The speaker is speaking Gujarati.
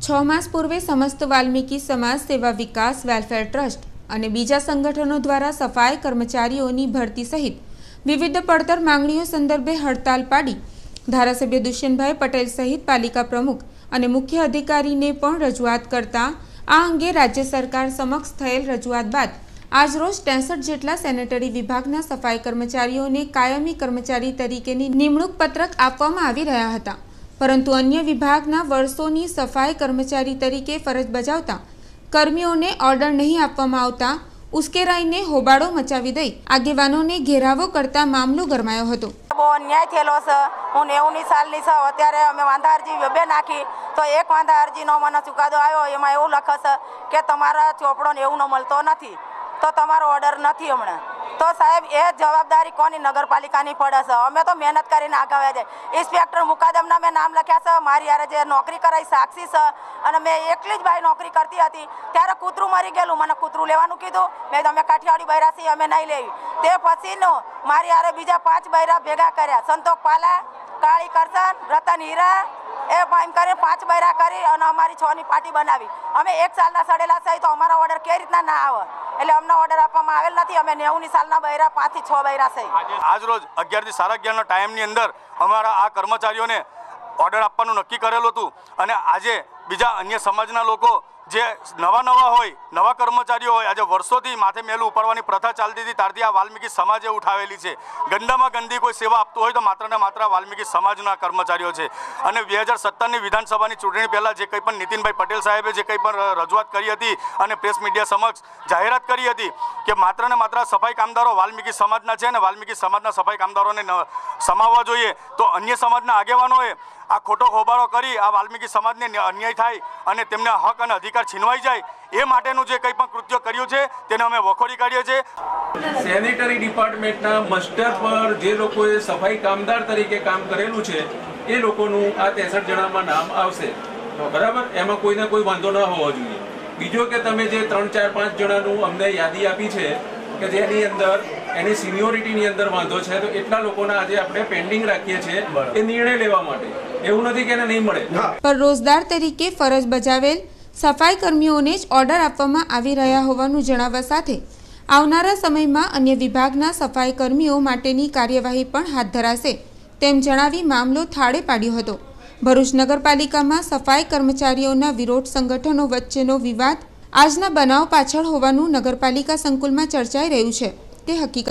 છ માસ પૂર્વે સમસ્ત વાલ્મીકી સમાજ સેવા વિકાસ વેલફેર ટ્રસ્ટ અને બીજા સંગઠનો દ્વારા સફાઈ કર્મચારીઓની ભરતી સહિત વિવિધ પડતર માંગણીઓ સંદર્ભે હડતાલ પાડી ધારાસભ્ય દુષ્યંતભાઈ પટેલ સહિત પાલિકા પ્રમુખ અને મુખ્ય અધિકારીને પણ રજૂઆત કરતા આ અંગે રાજ્ય સરકાર સમક્ષ થયેલ રજૂઆત બાદ આજરોજ ત્રેસઠ જેટલા સેનેટરી વિભાગના સફાઈ કર્મચારીઓને કાયમી કર્મચારી તરીકેની નિમણૂક પત્રક આપવામાં આવી રહ્યા હતા. પરંતુ અન્ય વિભાગના વર્ષોની સફાઈ કર્મચારી તરીકે ફરજ બજાવતા કર્મીઓને ઓર્ડર નહીં આપવામાં આવતા ઉશ્કેરાઈને હોબાળો મચાવી દઈ આગેવાનોને ઘેરાવો કરતા મામલો ગરમાયો હતો. બહુ અન્યાય થયેલો છે. હું નેવુંની સાલની છું, અત્યારે અમે વાંધા અરજી બે નાખી, તો એક વાંધા અરજીનો મને ચુકાદો આવ્યો. એમાં એવું લખે છે કે તમારા ચોપડો એવું ન મળતો નથી. તો તમારો ઓર્ડર નથી હમણાં. તો સાહેબ, એ જવાબદારી કોની? નગરપાલિકાની પડે છે. અમે તો મહેનત કરીને આગાવ્યા છે ઇન્સ્પેક્ટર મુકાદમના મેં નામ લખ્યા છે. મારી યારે જે નોકરી કરાઈ સાક્ષી છે અને મેં એકલી જ ભાઈ નોકરી કરતી હતી. ત્યારે કૂતરું મરી ગયેલું. મને કૂતરું લેવાનું કીધું. મેં તમે કાઠિયાવાડી બૈરા છીએ, અમે નહીં લેવી. તે પછીનો મારી યારે બીજા પાંચ બૈરા ભેગા કર્યા. સંતોષ પાલા કાળી કરસન રતન હીરા એ એમ કરીને પાંચ બૈરા કરી અને અમારી છ ની પાર્ટી બનાવી. અમે એક સાલના સડેલા થઈ તો અમારા ઓર્ડર કઈ રીતના ના આવે? એટલે અમને ઓર્ડર આપવામાં આવેલ નથી, અમે નેવુંની સાલના બૈરા, પાંચથી છ બૈરા થઈ આજ રોજ અગિયારથી સાડા અગિયારના ટાઈમની અંદર અમારા આ કર્મચારીઓને ઓર્ડર આપવાનું નક્કી કરેલું હતું. અને આજે બીજા અન્ય સમાજના લોકો જે નવા નવા હોય, નવા કર્મચારીઓ હોય, આજે વર્ષોથી માથે મેલું ઉપાડવાની પ્રથા ચાલતી હતી, ત્યારથી આ વાલ્મીકી સમાજે ઉઠાવેલી છે. ગંદામાં ગંદી કોઈ સેવા આપતું હોય તો માત્ર ને માત્ર વાલ્મીકી સમાજના કર્મચારીઓ છે. અને બે હજાર સત્તરની વિધાનસભાની ચૂંટણી પહેલાં જે કંઈ પણ નીતિનભાઈ પટેલ સાહેબે જે કંઈ પણ રજૂઆત કરી હતી અને પ્રેસ મીડિયા સમક્ષ જાહેરાત કરી હતી કે માત્ર ને માત્ર સફાઈ કામદારો વાલ્મીકી સમાજના છે અને વાલ્મીકી સમાજના સફાઈ કામદારોને સમાવવા જોઈએ, તો અન્ય સમાજના આગેવાનોએ આ ખોટો હોબાળો કરી આ વાલ્મીકી સમાજને અન્યાય થાય અને તેમને હક અને અધિકાર છીનવાઈ જાય, એ માટેનું જે કંઈ પણ કૃત્ય કર્યું છે, તેને અમે વખોડી કાઢીએ છીએ. સેનેટરી ડિપાર્ટમેન્ટના મસ્ટર પર જે લોકોએ સફાઈ કામદાર તરીકે કામ કરેલું છે, એ લોકોનું આ ત્રેસઠ જણામાં નામ આવશે. બરાબર? એમાં કોઈને કોઈ વાંધો ન હોવો જોઈએ. બીજો કે તમે જે ત્રણ ચાર પાંચ જણાનું અમને યાદી આપી છે, કે જેની અંદર એની સિનિયોરિટીની અંદર વાંધો છે તો એટલા લોકોના આજે આપણે પેન્ડિંગ રાખીએ છીએ એ નિર્ણય લેવા માટે. એવું નથી કે એને નહીં મળે. પર રોજદાર તરીકે ફરજ બજાવેલ સફાઈ કર્મીઓને જ ઓર્ડર આપવામાં આવી રહ્યા હોવાનું જણાવવા સાથે આવનારા સમયમાં અન્ય વિભાગના સફાઈ કર્મીઓ માટેની કાર્યવાહી પણ હાથ ધરાશે તેમ જણાવી મામલો થાળે પાડ્યો હતો. ભરૂચ નગરપાલિકામાં સફાઈ કર્મચારીઓના વિરોધ સંગઠનો વચ્ચેનો વિવાદ આજના બનાવ પાછળ હોવાનું નગરપાલિકા સંકુલમાં ચર્ચાઈ રહ્યું છે. તે હકીકત